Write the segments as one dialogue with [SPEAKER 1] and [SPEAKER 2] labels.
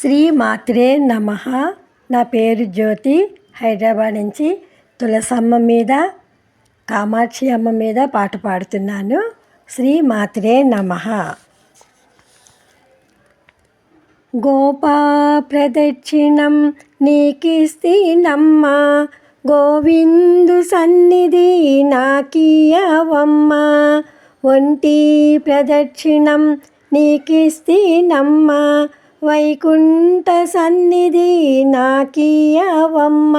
[SPEAKER 1] శ్రీ మాత్రే నమ. నా పేరు జ్యోతి. హైదరాబాద్ నుంచి తులసమ్మ మీద కామాక్షి అమ్మ మీద పాట పాడుతున్నాను. శ్రీ మాత్రే నమ. గోపా ప్రదక్షిణం నీకిస్తీనమ్మ. గోవిందు సన్నిధి నాకీయవమ్మ. ఒంటి ప్రదక్షిణం నీకిస్తీనమ్మ. వైకుంఠ సన్నిధి నాకీయవమ్మ.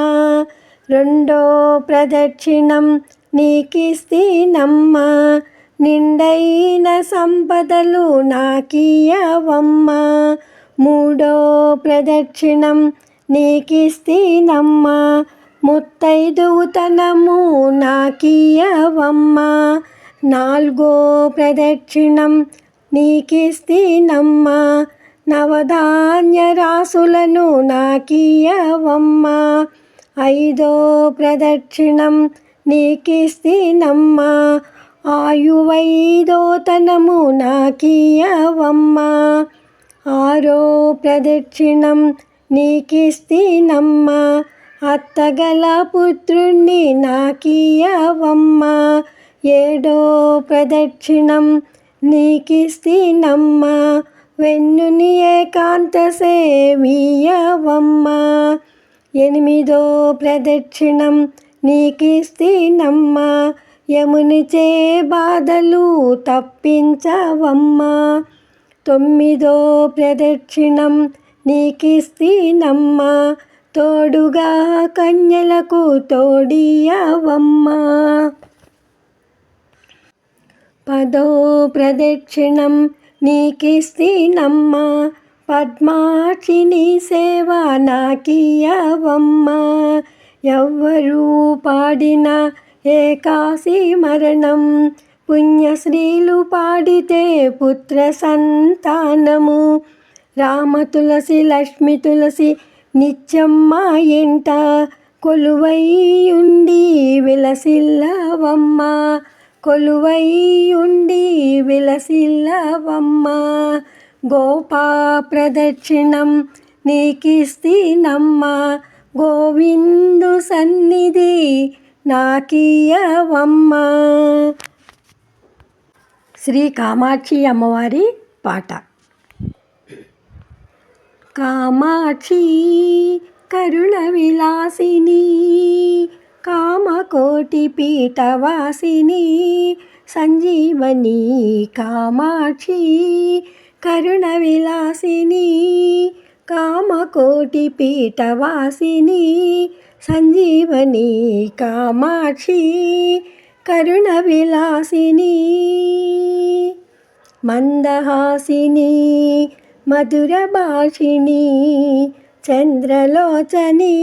[SPEAKER 1] రెండో ప్రదక్షిణం నీకిస్తీనమ్మ. నిండైన సంపదలు నాకీయవమ్మ. మూడో ప్రదక్షిణం నీకిస్తీనమ్మ. ముత్తైదుతనము నాకీయవమ్మ. నాలుగో ప్రదక్షిణం నీకిస్తీనమ్మ. నవధాన్య రాసులను నాకీయవమ్మ. ఐదో ప్రదక్షిణం నీకిస్తీనమ్మ. ఆయువైదోతనము నాకీయవమ్మ. ఆరో ప్రదక్షిణం నీకిస్తీనమ్మ. అత్తగల పుత్రుణ్ణి నాకీయవమ్మ. ఏడో ప్రదక్షిణం నీకిస్తీనమ్మ. వెన్నుని ఏకాంత సేవీయవమ్మ. ఎనిమిదో ప్రదక్షిణం నీకిస్తీనమ్మ. యమునిచే బాధలు తప్పించవమ్మ. తొమ్మిదో ప్రదక్షిణం నీకిస్తీనమ్మ. తోడుగా కన్యలకు తోడియవమ్మ. పదో ప్రదక్షిణం నీకిస్తీనమ్మ పద్మాక్షిని సేవ నాకీయవమ్మ ఎవ్వరూ పాడిన ఏకాశి మరణం పుణ్యశ్రీలు పాడితే పుత్ర సంతానము. రామ తులసి లక్ష్మి తులసి నిత్యమ్మ ఎంట కొలువై ఉండి విలసిల్లవమ్మ. కొలువై ఉండి విలసిల్లవమ్మ. గోపా ప్రదక్షిణం నీకిస్తీనమ్మ. గోవిందు సన్నిధి నాకీయవమ్మ. శ్రీ కామాక్షి అమ్మవారి పాట. కామాక్షి కరుణ విలాసిని కోటి పీఠవాసిని సంజీవని కామాక్షి కరుణ విలాసిని కామకోటి పీఠవాసిని సంజీవని కామాక్షి కరుణ విలాసిని మందహాసిని మధుర భాషిణి చంద్రలోచని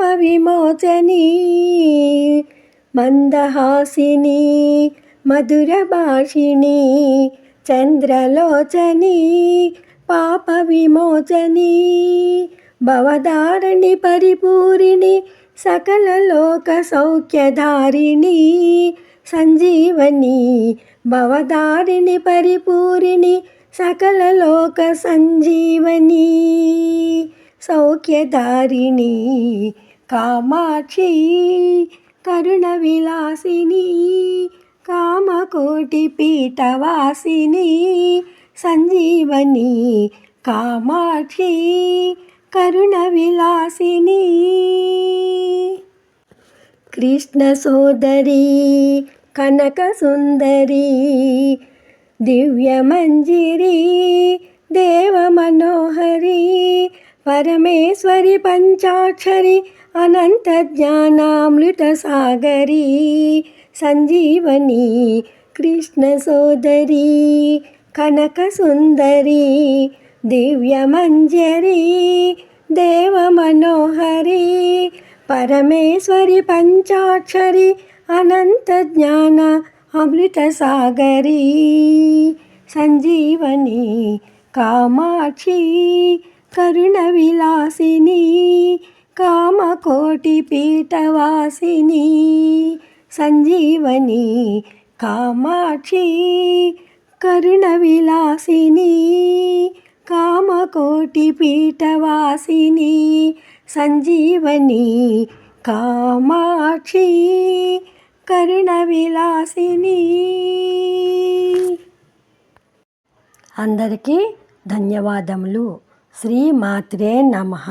[SPEAKER 1] పాప విమోచని మందహాసిని మధుర భాషిణి చంద్రలోచని పాప విమోచని భవదారణి పరిపూరిణి సకల లోక సౌఖ్యధారిణి సంజీవని భవదారిణి పరిపూరిణి సకల లోక సంజీవని సౌఖ్యధారిణి కామాక్షి కరుణ విలాసిని కామకోటి పీఠవాసిని సంజీవని కామాక్షి కరుణ విలాసిని. కృష్ణ సోదరి కనక సుందరి దివ్య మంజిరి దేవ మనోహరి परमेश्वरि पञ्चाक्षरि अनन्तज्ञानामृतसागरी सञ्जीवनी कृष्णसोदरी कनकसुन्दरी दिव्यमञ्जरी देवमनोहरी परमेश्वरि पञ्चाक्षरि अनन्तज्ञान अमृतसागरी सञ्जीवनी कामाक्षी కరుణ విలాసిని కామకోటి పీఠవాసిని సంజీవని కామాక్షి కరుణ విలాసిని కామకోటి పీఠవాసిని సంజీవని కామాక్షి కరుణ విలాసిని అందరికీ ధన్యవాదములు. శ్రీ మాత్రే నమః